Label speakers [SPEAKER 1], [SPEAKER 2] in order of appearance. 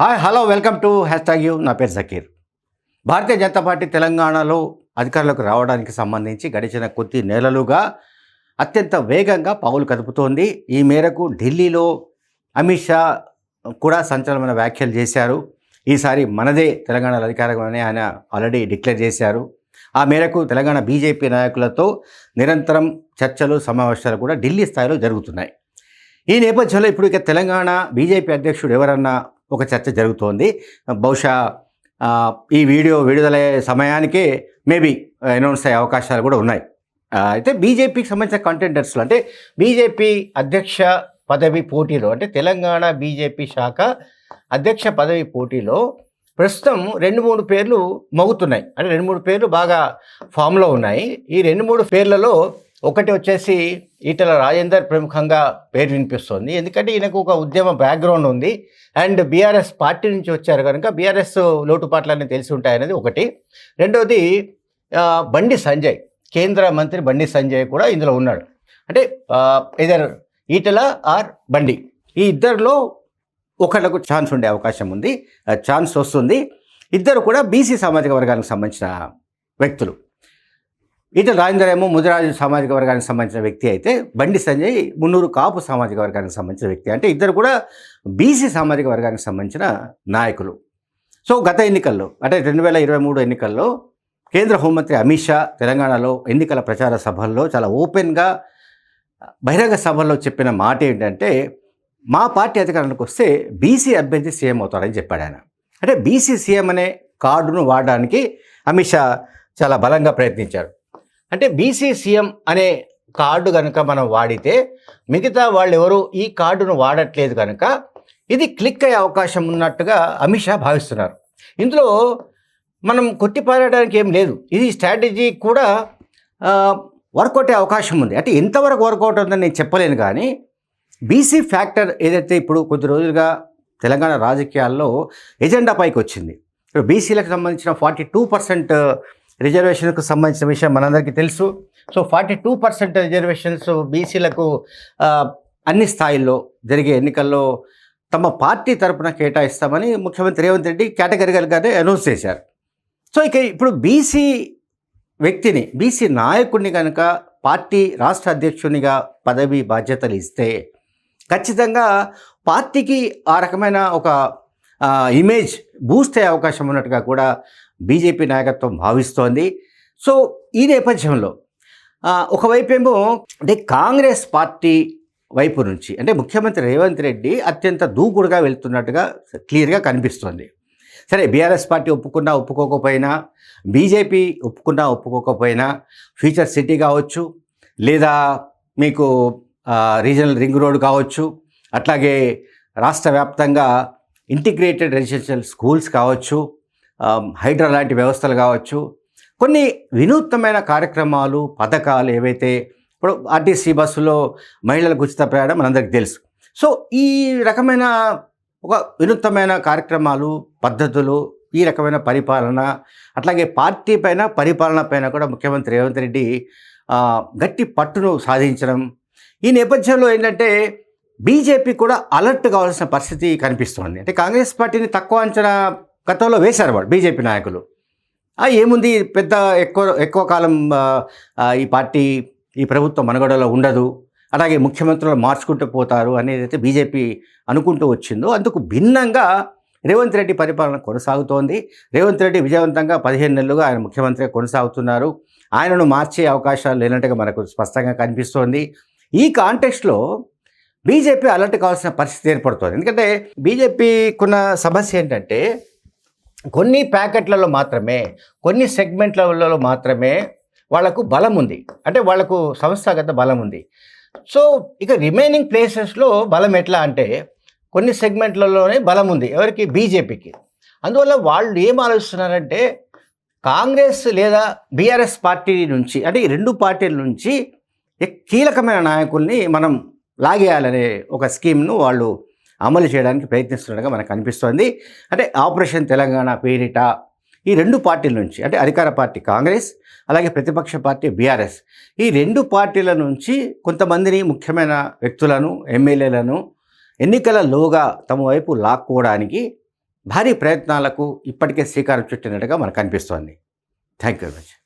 [SPEAKER 1] Hi hello welcome to hashtag you. నా పేరు Zakir. Bharatiya Janata party తెలంగాణలో అధికారులకు రావడానికి సంబంధించి గడిచిన కొద్ది నెలలుగా అత్యంత వేగంగా పావులు కదుపుతోంది. ఈ మేరకు ఢిల్లీలో అమిత్ షా కూడా సంచలనమైన వ్యాఖ్యలు చేశారు. ఈసారి మనదే తెలంగాణలో అధికారం అని ఆయన ఆల్రెడీ డిక్లేర్ చేశారు. ఆ మేరకు తెలంగాణ బీజేపీ నాయకులతో నిరంతరం చర్చలు సమావేశాలు కూడా ఢిల్లీ స్థాయిలో జరుగుతున్నాయి. ఈ నేపథ్యంలో ఇప్పుడు ఇక తెలంగాణ బీజేపీ అధ్యక్షుడు ఎవరన్నా ఒక చర్చ జరుగుతోంది. బహుశా ఈ వీడియో విడుదలయ్యే సమయానికే మేబీ అనౌన్స్ అయ్యే అవకాశాలు కూడా ఉన్నాయి. అయితే బీజేపీకి సంబంధించిన కంటెండర్స్లో అంటే బీజేపీ అధ్యక్ష పదవి పోటీలో అంటే తెలంగాణ బీజేపీ శాఖ అధ్యక్ష పదవి పోటీలో ప్రస్తుతం రెండు మూడు పేర్లు మగుతున్నాయి. అంటే రెండు మూడు పేర్లు బాగా ఫామ్లో ఉన్నాయి. ఈ రెండు మూడు పేర్లలో ఒకటి వచ్చేసి ఈటల రాజేందర్ ప్రముఖంగా పేరు వినిపిస్తుంది. ఎందుకంటే ఈయనకు ఒక ఉద్యమ బ్యాక్గ్రౌండ్ ఉంది. అండ్ బీఆర్ఎస్ పార్టీ నుంచి వచ్చారు కనుక బీఆర్ఎస్ లోటుపాట్లన్నీ తెలిసి ఉంటాయనేది ఒకటి. రెండవది బండి సంజయ్ కేంద్ర మంత్రి బండి సంజయ్ కూడా ఇందులో ఉన్నాడు. అంటే ఇదర్ ఈటల ఆర్ బండి ఈ ఇద్దరిలో ఒకళ్ళకు ఛాన్స్ ఉండే అవకాశం ఉంది ఆ, ఛాన్స్ వస్తుంది. ఇద్దరు కూడా బీసీ సామాజిక వర్గానికి సంబంధించిన వ్యక్తులు. ఈటల రాజేందర్ ఏమో ముదిరాజు సామాజిక వర్గానికి సంబంధించిన వ్యక్తి అయితే బండి సంజయ్ మున్నూరు కాపు సామాజిక వర్గానికి సంబంధించిన వ్యక్తి. అంటే ఇద్దరు కూడా బీసీ సామాజిక వర్గానికి సంబంధించిన నాయకులు. సో గత ఎన్నికల్లో అంటే రెండు వేల ఇరవై మూడు ఎన్నికల్లో కేంద్ర హోంమంత్రి అమిత్ షా తెలంగాణలో ఎన్నికల ప్రచార సభల్లో చాలా ఓపెన్గా బహిరంగ సభల్లో చెప్పిన మాట ఏంటంటే మా పార్టీ అధికారానికి వస్తే బీసీ అభ్యర్థి సీఎం అవుతారని చెప్పాడు ఆయన. అంటే బీసీ సీఎం అనే కార్డును వాడడానికి అమిత్ షా చాలా బలంగా ప్రయత్నించారు అంటే బీసీ సీఎం అనే కార్డు కనుక మనం వాడితే మిగతా వాళ్ళు ఎవరు ఈ కార్డును వాడట్లేదు కనుక ఇది క్లిక్ అయ్యే అవకాశం ఉన్నట్టుగా అమిత్ షా భావిస్తున్నారు. ఇందులో మనం కొట్టిపారడానికి ఏం లేదు. ఇది స్ట్రాటజీ కూడా వర్కౌట్ అయ్యే అవకాశం ఉంది. అంటే ఎంతవరకు వర్కౌట్ ఉందని నేను చెప్పలేను కానీ బీసీ ఫ్యాక్టర్ ఏదైతే ఇప్పుడు కొద్ది రోజులుగా తెలంగాణ రాజకీయాల్లో ఎజెండా పైకి వచ్చింది ఇప్పుడు బీసీలకు సంబంధించిన ఫార్టీ టూ పర్సెంట్ రిజర్వేషన్కు సంబంధించిన విషయం మనందరికీ తెలుసు. So forty two percent reservations బీసీలకు అన్ని స్థాయిల్లో జరిగే ఎన్నికల్లో తమ పార్టీ తరపున కేటాయిస్తామని ముఖ్యమంత్రి రేవంత్ రెడ్డి కేటగిరికల్గానే అనౌన్స్ చేశారు. సో ఇక ఇప్పుడు బీసీ వ్యక్తిని బీసీ నాయకుడిని కనుక పార్టీ రాష్ట్ర అధ్యక్షునిగా పదవి బాధ్యతలు ఇస్తే ఖచ్చితంగా పార్టీకి ఆ రకమైన ఒక ఇమేజ్ బూస్ట్ అయ్యే అవకాశం ఉన్నట్టుగా కూడా బీజేపీ నాయకత్వం భావిస్తోంది. సో ఈ నేపథ్యంలో ఒకవైపేమో ఏమో అంటే కాంగ్రెస్ పార్టీ వైపు నుంచి అంటే ముఖ్యమంత్రి రేవంత్ రెడ్డి అత్యంత దూకుడుగా వెళ్తున్నట్టుగా క్లియర్గా కనిపిస్తోంది. సరే బీఆర్ఎస్ పార్టీ ఒప్పుకున్నా ఒప్పుకోకపోయినా బీజేపీ ఒప్పుకున్నా ఒప్పుకోకపోయినా ఫ్యూచర్ సిటీ కావచ్చు లేదా మీకు రీజనల్ రింగ్ రోడ్ కావచ్చు అట్లాగే రాష్ట్ర వ్యాప్తంగా ఇంటిగ్రేటెడ్ రెసిడెన్షియల్ స్కూల్స్ కావచ్చు హైడ్రా లాంటి వ్యవస్థలు కావచ్చు. కొన్ని వినూత్నమైన కార్యక్రమాలు పథకాలు ఏవైతే ఇప్పుడు ఆర్టీసీ బస్సులో మహిళలకు ఉచిత ప్రయాణం మనందరికీ తెలుసు. సో ఈ రకమైన ఒక వినూత్నమైన కార్యక్రమాలు పద్ధతులు ఈ రకమైన పరిపాలన అట్లాగే పార్టీ పైన పరిపాలన పైన కూడా ముఖ్యమంత్రి రేవంత్ రెడ్డి గట్టి పట్టును సాధించడం. ఈ నేపథ్యంలో ఏంటంటే బీజేపీ కూడా అలర్ట్ కావాల్సిన పరిస్థితి కనిపిస్తోంది. అంటే కాంగ్రెస్ పార్టీని తక్కువ అంచనా గతంలో వేశారు వాడు బీజేపీ నాయకులు. ఆ, ఏముంది పెద్ద ఎక్కువ ఎక్కువ కాలం ఈ పార్టీ ఈ ప్రభుత్వం మనుగడలో ఉండదు. అలాగే ముఖ్యమంత్రులు మార్చుకుంటూ పోతారు అనేది అయితే బీజేపీ అనుకుంటూ వచ్చిందో అందుకు భిన్నంగా రేవంత్ రెడ్డి పరిపాలన కొనసాగుతోంది. రేవంత్ రెడ్డి విజయవంతంగా పదిహేను నెలలుగా ఆయన ముఖ్యమంత్రిగా కొనసాగుతున్నారు. ఆయనను మార్చే అవకాశాలు లేనట్టుగా మనకు స్పష్టంగా కనిపిస్తోంది. ఈ కాంటెక్స్ట్లో బీజేపీ అలర్ట్ కావాల్సిన పరిస్థితి ఏర్పడుతుంది. ఎందుకంటే బీజేపీకున్న సమస్య ఏంటంటే కొన్ని ప్యాకెట్లలో మాత్రమే కొన్ని సెగ్మెంట్లలో మాత్రమే వాళ్ళకు బలం ఉంది. అంటే వాళ్ళకు సంస్థాగత బలం ఉంది. సో ఇక రిమైనింగ్ ప్లేసెస్లో బలం ఎట్లా అంటే కొన్ని సెగ్మెంట్లలోనే బలం ఉంది. ఎవరికి? బీజేపీకి. అందువల్ల వాళ్ళు ఏం ఆలోచిస్తున్నారంటే కాంగ్రెస్ లేదా బీఆర్ఎస్ పార్టీ నుంచి అంటే ఈ రెండు పార్టీల నుంచి కీలకమైన నాయకుల్ని మనం లాగేయాలనే ఒక స్కీమ్ను వాళ్ళు అమలు చేయడానికి ప్రయత్నిస్తున్నట్టుగా మనకు అనిపిస్తోంది అంటే ఆపరేషన్ తెలంగాణ పేరిట ఈ రెండు పార్టీల నుంచి అంటే అధికార పార్టీ కాంగ్రెస్ అలాగే ప్రతిపక్ష పార్టీ బీఆర్ఎస్ ఈ రెండు పార్టీల నుంచి కొంతమందిని ముఖ్యమైన వ్యక్తులను ఎమ్మెల్యేలను ఎన్నికలలోగా తమ వైపు లాక్కోవడానికి భారీ ప్రయత్నాలకు ఇప్పటికే శ్రీకారం చుట్టినట్టుగా మనకు అనిపిస్తోంది థ్యాంక్ యూ వెరీ మచ్